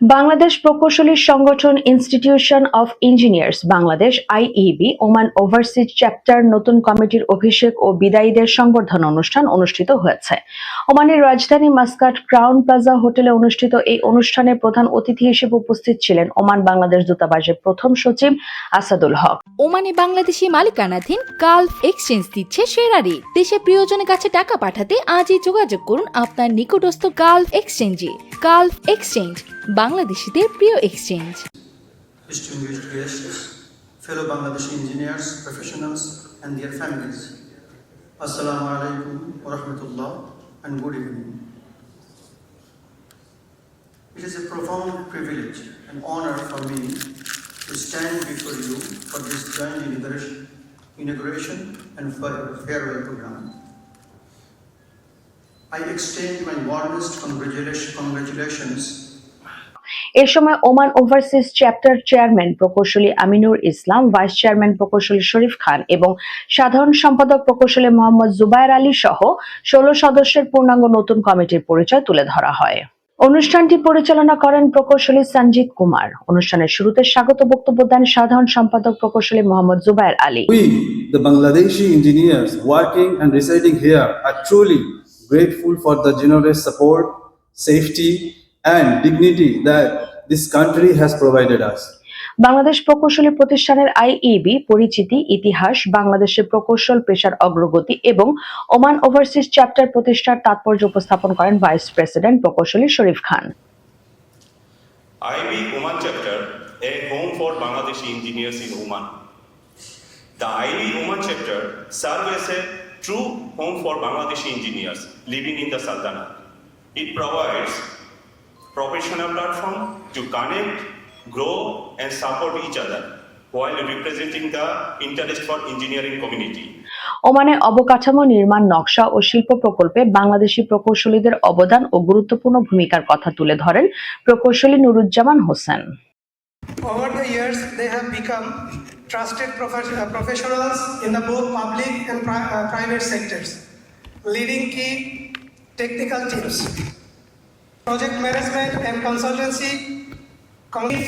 বাংলাদেশ প্রকৌশলী সংগঠন institution of engineers Bangladesh IEB Oman overseas chapter নতুন কমিটির অভিষেক ও বিদায়ীদের সংবর্ধনা অনুষ্ঠান অনুষ্ঠিত হয়েছে। ওমানের রাজধানী মাস্কাট ক্রাউন প্লাজা হোটেলে অনুষ্ঠিত এই অনুষ্ঠানে প্রধান অতিথি হিসেবে উপস্থিত ছিলেন ওমান বাংলাদেশ দূতাবাসের প্রথম সচিব আসাদুল হক। ওমানে বাংলাদেশি মালিকানাধীন গালফ এক্সচেঞ্জ দিচ্ছে সেরা দেশে প্রিয়জনের কাছে টাকা পাঠাতে আজই যোগাযোগ করুন আপনার নিকটস্থ গালফ এক্সচেঞ্জে। গালফ এক্সচেঞ্জ বাংলাদেশিদের প্রিয় exchange distinguished guests, fellow Bangladeshi engineers, professionals, and their families. Assalamu alaikum wa rahmatullah and good evening. It is a profound privilege and honor for me to stand before you for this joint inauguration- inauguration and fare- farewell program. I extend my warmest congratulation- congratulations এ সময় Oman overseas chapter chairman প্রকৌশলী Aminur Islam vice chairman প্রকৌশলী শরীফ খান এবং সাধারণ সম্পাদক প্রকৌশলী মোহাম্মদ জুবায়ের আলী সহ ষোলো সদস্যের পূর্ণাঙ্গ নতুন কমিটির পরিচয় তুলে ধরা হয়। অনুষ্ঠানটি পরিচালনা করেন প্রকৌশলী সঞ্জিত কুমার। অনুষ্ঠানের শুরুতে স্বাগত বক্তব্য দেন সাধারণ সম্পাদক প্রকৌশলী Mohammad Zubair Ali. We, the Bangladeshi engineers working and residing here, are truly grateful for the generous support, safety, and dignity that this country has provided us. Bangladesh প্রকৌশলী প্রতিষ্ঠানের আইইবি পরিচিতি ইতিহাস বাংলাদেশের প্রকৌশল পেশার অগ্রগতি এবং ওমান ওভারসিজ চ্যাপ্টার প্রতিষ্ঠার তাৎপর্য উপস্থাপন করেন ভাইস প্রেসিডেন্ট প্রকৌশলী Sharif Khan. IB Oman chapter a home for Bangladesh engineers in Oman. The IB Oman chapter service a true home for Bangladesh engineers living in the sultanate it provides professional platform to connect, grow, and support each other while representing the interest for engineering community. ওমানে অবকাঠামো নির্মাণ নকশা ও শিল্প প্রকল্পে বাংলাদেশি প্রকৌশলীদের অবদান ও গুরুত্বপূর্ণ ভূমিকার কথা তুলে ধরেন প্রকৌশলী Nuruzzaman Hossain Over the years, they have become trusted uh, professionals in the both public and uh, private sectors, leading key technical teams, project management and consultancy,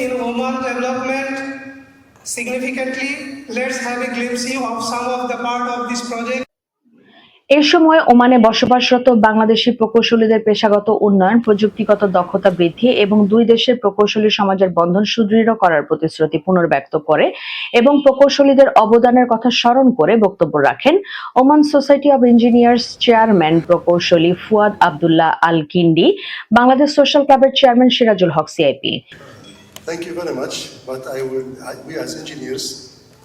in Oman development significantly. Let's have a glimpse of some of the part of this project. এ সময় ওমানে বসবাসরত বাংলাদেশি প্রকৌশলীদের পেশাগত উন্নয়ন প্রযুক্তিগত দক্ষতা বৃদ্ধি এবং দুই দেশের প্রকৌশলী সমাজের বন্ধন সুদৃঢ় করার প্রতিশ্রুতি পুনর্ব্যক্ত করে এবং প্রকৌশলীদের অবদানের কথা স্মরণ করে বক্তব্য রাখেন Oman society of engineers chairman প্রকৌশলী Fuad Abdullah Al Kindi Bangladesh social ক্লাবের chairman Sirajul Haque CIP. Thank you very much, but I would, we as engineers,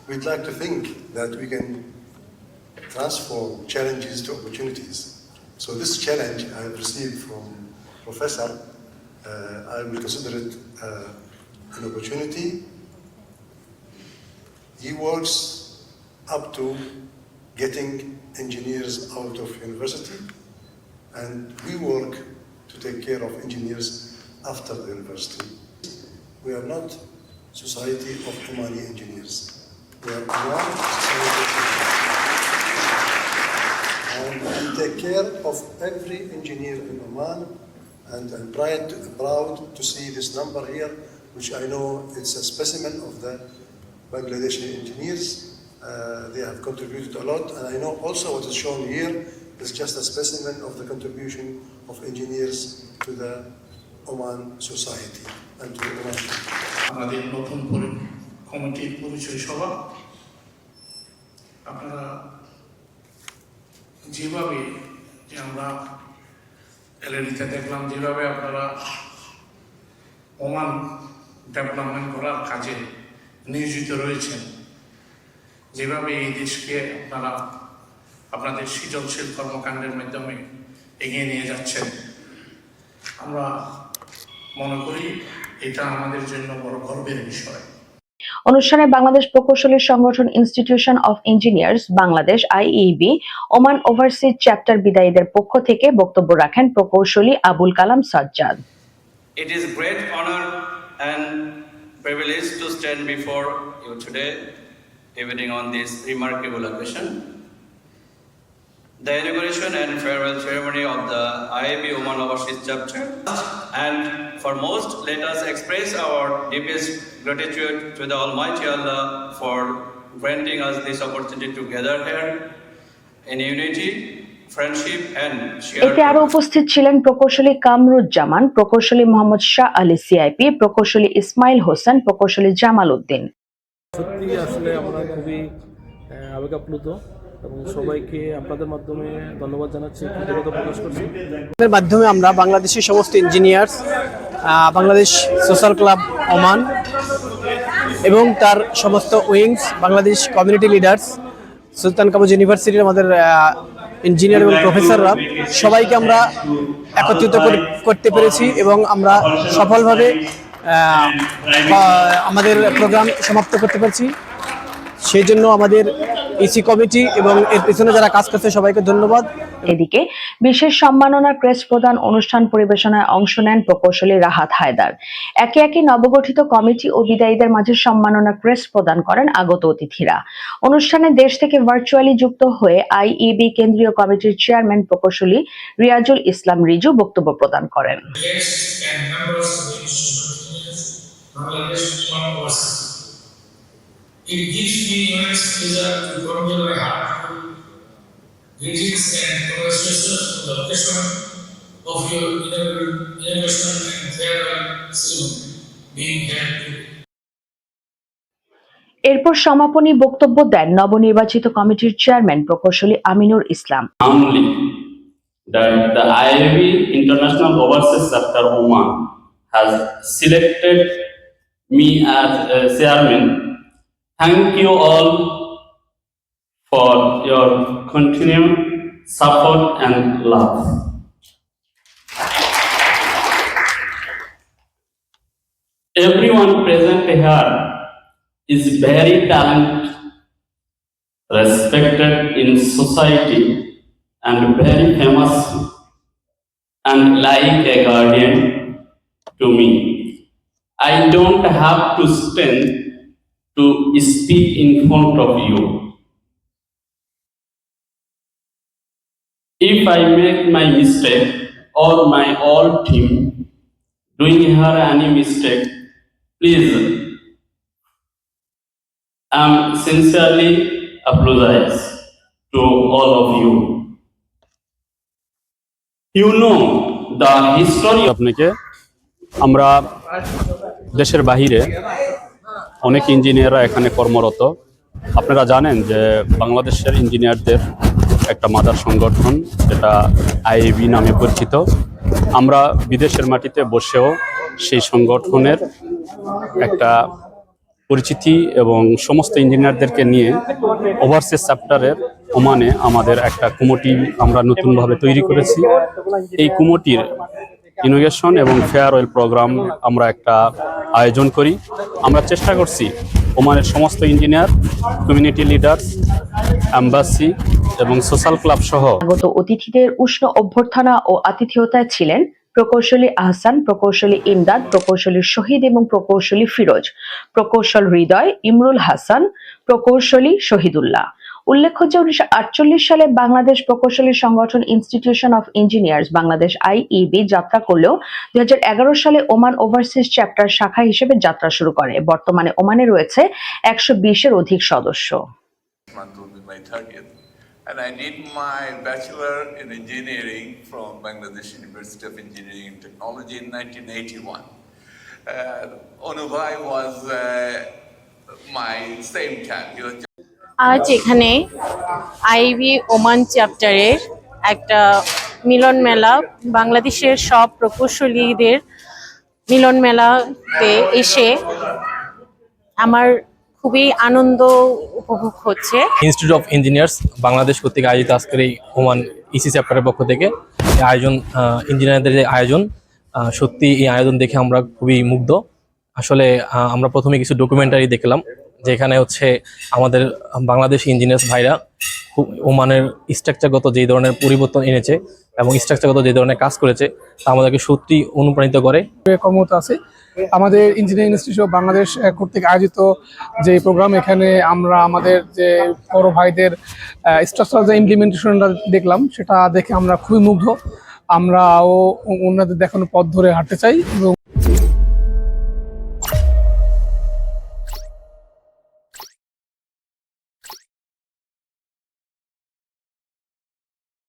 we'd like to think that we can transform challenges to opportunities. So this challenge I received from Professor, uh, I will consider it uh, an opportunity. He works up to getting engineers out of university, and we work to take care of engineers after the university. We are not society of Omani engineers. We are one society and we take care of every engineer in Oman. And I'm proud, proud to see this number here, which I know it's a specimen of the Bangladeshi engineers. Uh, they have contributed a lot, and I know also what is shown here is just a specimen of the contribution of engineers to the Oman society and to Oman. আমাদের নতুন পরি- কমিটির পরিচয় সভা আপনারা যেভাবে যে আমরা এলএডিতে দেখলাম, যেভাবে আপনারা ওমান ডেভেলপমেন্ট করার কাজে নিয়োজিত রয়েছেন, যেভাবে এই দেশকে আপনারা আপনাদের সৃজনশীল কর্মকাণ্ডের মাধ্যমে এগিয়ে নিয়ে যাচ্ছেন, আমরা মনে করি এটা আমাদের জন্য বড় গর্বের বিষয়। অনুষ্ঠানে বাংলাদেশ প্রকৌশলী সংগঠন institution of engineers Bangladesh IEB Oman overseas chapter বিদায়ীদের পক্ষ থেকে বক্তব্য রাখেন প্রকৌশলী Abul Kalam Sajjad It is great honor and privilege to stand before you today, evening on this remarkable occasion. The inauguration and farewell ceremony of the IAB Oman Overseas Chapter. And for most, let us express our deepest gratitude to the Almighty Allah for granting us this opportunity to gather here in unity, friendship, and এতে আরও উপস্থিত ছিলেন প্রকৌশলী কামরুজ্জামান প্রকৌশলী Mohammad Shah Ali CIP প্রকৌশলী ইসমাইল হোসেন প্রকৌশলী জামাল উদ্দিন সত্যি আসলে আমরা খুবই আবেগাপ্লুত এবং সবাইকে আপনাদের মাধ্যমে ধন্যবাদ জানাচ্ছি, কৃতজ্ঞতা প্রকাশ করছি। মাধ্যমে আমরা বাংলাদেশের সমস্ত engineers Bangladesh social club Oman এবং তার সমস্ত wings Bangladesh community leaders Sultan Qaboos ইউনিভার্সিটির আমাদের ইঞ্জিনিয়ার এবং প্রফেসররা সবাইকে আমরা একত্রিত করতে পেরেছি এবং আমরা সফলভাবে আমাদের প্রোগ্রাম সমাপ্ত করতে পারছি। সেই জন্য আমাদের ইসি কমিটি এবং এর পিছনে যারা কাজ করছে সবাইকে ধন্যবাদ। এদিকে বিশেষ সম্মাননা ক্রেস্ট প্রদান অনুষ্ঠান পরিবেশনায় অংশ নেন প্রকৌশলী রাহাত হায়দার। একে একে নবগঠিত কমিটি ও বিদায়ীদের মাঝে সম্মাননা ক্রেস্ট প্রদান করেন আগত অতিথিরা। অনুষ্ঠানে দেশ থেকে ভার্চুয়ালি যুক্ত হয়ে আইইবি কেন্দ্রীয় কমিটির চেয়ারম্যান প্রকৌশলী রিয়াজুল ইসলাম রিজু বক্তব্য প্রদান করেন। Members of the Institute of Engineers, Bangladesh One Overseas. It gives me immense pleasure to convey my heartfelt greetings and congratulations on the occasion of your inauguration and farewell ceremony being held today. এরপর সমাপনী বক্তব্য দেন নবনির্বাচিত কমিটির chairman প্রকৌশলী Aminur Islam that the IIB International Overseas Chapter Oman has selected me as a chairman. Thank you all for your continued support and love. Everyone present here is very talented respected in society and very famous and like a guardian to me. I don't have to stand to speak in front of you. If I make my mistake or my whole team doing here any mistake, please I'm sincerely apologize to all of you. You know the history আপনাকে আমরা দেশের বাহিরে অনেক ইঞ্জিনিয়াররা এখানে কর্মরত। আপনারা জানেন যে বাংলাদেশের ইঞ্জিনিয়ারদের একটা মাদার সংগঠন, যেটা আইএবি নামে পরিচিত। আমরা বিদেশের মাটিতে বসেও সেই সংগঠনের একটা পরিচিতি এবং সমস্ত ইঞ্জিনিয়ারদেরকে নিয়ে ওভারসিজ চ্যাপ্টারের ওমানে আমাদের একটা কুমোটি আমরা নতুনভাবে তৈরি করেছি। এই কুমোটির ইনোভেশন এবং ফেয়ারওয়েল প্রোগ্রাম আমরা একটা আয়োজন করি। আমরা চেষ্টা করছি ওমানের সমস্ত ইঞ্জিনিয়ার কমিউনিটি লিডার্স অ্যাম্বাসি এবং সোশ্যাল ক্লাব সহ। আগত অতিথিদের উষ্ণ অভ্যর্থনা ও আতিথেয়তায় ছিলেন প্রকৌশলী আহসান, প্রকৌশলী ইমদাদ, প্রকৌশলী শহীদ এবং প্রকৌশলী ফিরোজ, প্রকৌশল হৃদয় ইমরুল হাসান, প্রকৌশলী শহীদুল্লাহ। উল্লেখ্য যে উনিশশো আটচল্লিশ সালে বাংলাদেশ প্রকৌশলী সংগঠন institution of engineers Bangladesh IEB যাত্রা করলেও দুই সালে ওমান ওভারসিজ চ্যাপ্টার শাখা হিসেবে যাত্রা শুরু করে বর্তমানে ওমানে রয়েছে একশো বিশের অধিক সদস্য And I did my bachelor in engineering from Bangladesh University of Engineering and Technology in 1981. Uh, Onubai was uh, my same time. আজ এখানে আইবি ওমান চ্যাপ্টারের একটা মিলন মেলা, বাংলাদেশের সব প্রকৌশলীদের মিলন মেলাতে এসে আমার খুবই আনন্দ উপভোগ হচ্ছে। ইনস্টিটিউট অফ ইঞ্জিনিয়ার্স বাংলাদেশ কর্তৃক আয়োজিত আজকের এই ওমান ইসি চ্যাপ্টারের পক্ষ থেকে আয়োজন ইঞ্জিনিয়ারদের যে আয়োজন সত্যি এই আয়োজন দেখে আমরা খুবই মুগ্ধ। আসলে আমরা প্রথমে কিছু ডকুমেন্টারি দেখলাম। যেখানে হচ্ছে আমাদের বাংলাদেশ ইঞ্জিনিয়ার্স ভাইরা ওমানের স্ট্রাকচারগত যেই ধরনের পরিবর্তন এনেছে এবং স্ট্রাকচারগত যে ধরনের কাজ করেছে, তা আমাদেরকে সত্যি অনুপ্রাণিত করে। কর্মরত আছে। আমাদের ইঞ্জিনিয়ারিং ইনস্টিটিউট অফ বাংলাদেশ কর্তৃক আয়োজিত যে প্রোগ্রাম এখানে আমরা আমাদের যে বড় ভাইদের স্ট্রাকচার যে ইমপ্লিমেন্টেশনটা দেখলাম, সেটা দেখে আমরা খুবই মুগ্ধ। আমরাও ওনাদের দেখানো পথ ধরে হাঁটতে চাই এবং